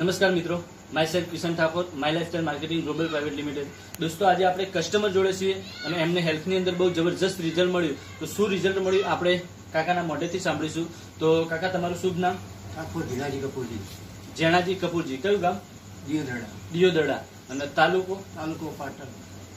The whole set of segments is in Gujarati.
નમસ્કાર મિત્રો. Myself Kishan Thakor my lifestyle marketing global private limited દોસ્તો આજે આપણે કસ્ટમર જોડે છીએ અને એમને હેલ્થની અંદર બહુ જબરજસ્ત રિઝલ્ટ મળ્યું. તો શું રિઝલ્ટ મળ્યું? આપણે કાકાના મોઢેથી સાંભળીશું. તો કાકા તમારું શુભ નામ? ઠાકોર ધીરાજી કપૂરજી. જેણાજી કપૂરજી. કયું ગામ? દિયોદરડા. દિયોદરડા. અને તાલુકો? તાલુકો પાટણ.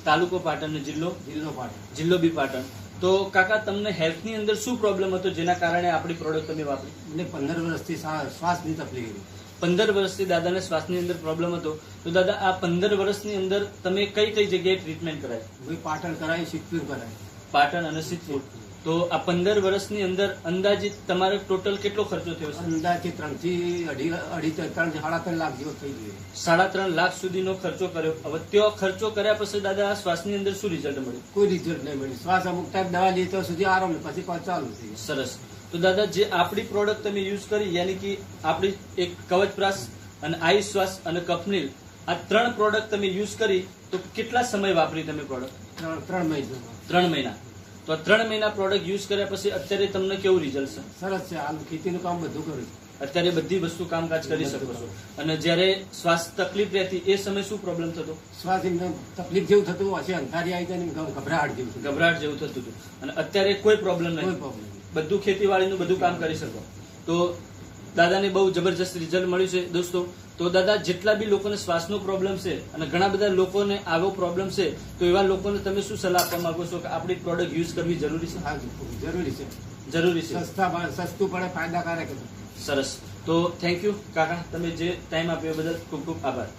તાલુકો પાટણ અને જિલ્લો? જિલ્લો પાટણ. જિલ્લો બી પાટણ. તો કાકા તમને હેલ્થની અંદર શું પ્રોબ્લેમ હતો જેના કારણે આપણી પ્રોડક્ટ તમે વાપરી? મને પંદર વર્ષથી શ્વાસની તકલીફ હતી. પંદર વર્ષથી દાદાને શ્વાસની અંદર પ્રોબ્લેમ હતો તો દાદા આ પંદર વર્ષની અંદર તમે કઈ કઈ જગ્યાએ ટ્રીટમેન્ટ કરાય ભાઈ પાટણ કરાય સિદ્ધપુર કરાય પાટણ અને સિદ્ધપુર. તો આ પંદર વર્ષની અંદર અંદાજિત તમારે ટોટલ કેટલો ખર્ચો થયો છે? અંદાજે ત્રણથી અઢી અઢી ત્રણ સાડા ત્રણ લાખ જેવો થઈ ગયો. સાડા ત્રણ લાખ સુધીનો ખર્ચો કર્યો. હવે ત્યો ખર્ચો કર્યા પછી દાદા આ શ્વાસની અંદર શું રિઝલ્ટ મળ્યું? કોઈ રિઝલ્ટ નહીં મળ્યું. શ્વાસ અમુક ટાઈમ દવા લઈએ તો સુધી આરામ પાછું ચાલુ થઈ સરસ. તો દાદા જે આપણી પ્રોડક્ટ તમે યુઝ કરી યાની કે આપણી એક કવચ પ્રાસ અને આઈ શ્વાસ અને કફનીલ આ ત્રણ પ્રોડક્ટ તમે યુઝ કરી તો કેટલા સમય વાપરી તમે પ્રોડક્ટ ત્રણ મહિના. ત્રણ મહિના. તો આ ત્રણ મહિના પ્રોડક્ટ યુઝ કર્યા પછી અત્યારે તમને કેવું રિઝલ્ટ છે? સરસ છે. હાલ ખેતીનું કામ બધું કર્યું અત્યારે બધી વસ્તુ કામકાજ કરી શકો છો. અને જ્યારે શ્વાસ તકલીફ રહેતી એ સમય શું પ્રોબ્લેમ થતો? શ્વાસ તકલીફ જેવું થતું હશે અંધારી આવી જાય ગભરાટ જેવું ગભરાટ જેવું થતું હતું. અને અત્યારે કોઈ પ્રોબ્લેમ નહીં પ્રોબ્લેમ બધું ખેતીવાડીનું બધું કામ કરી શકો. તો દાદાને બહુ જબરજસ્ત રિઝલ્ટ મળ્યું છે દોસ્તો. તો દાદા જેટલા બી લોકોને શ્વાસનો પ્રોબ્લેમ છે અને ઘણા બધા લોકોને આવો પ્રોબ્લેમ છે તો એવા લોકોને તમે શું સલાહ આપવા માંગો છો કે આપણી પ્રોડક્ટ યુઝ કરવી જરૂરી છે? હા જરૂરી છે. જરૂરી છે. સસ્તા સસ્તું પડે ફાયદાકારક સરસ. તો થેન્ક યુ કાકા તમે જે ટાઈમ આપ્યો એ બદલ ખૂબ ખૂબ આભાર.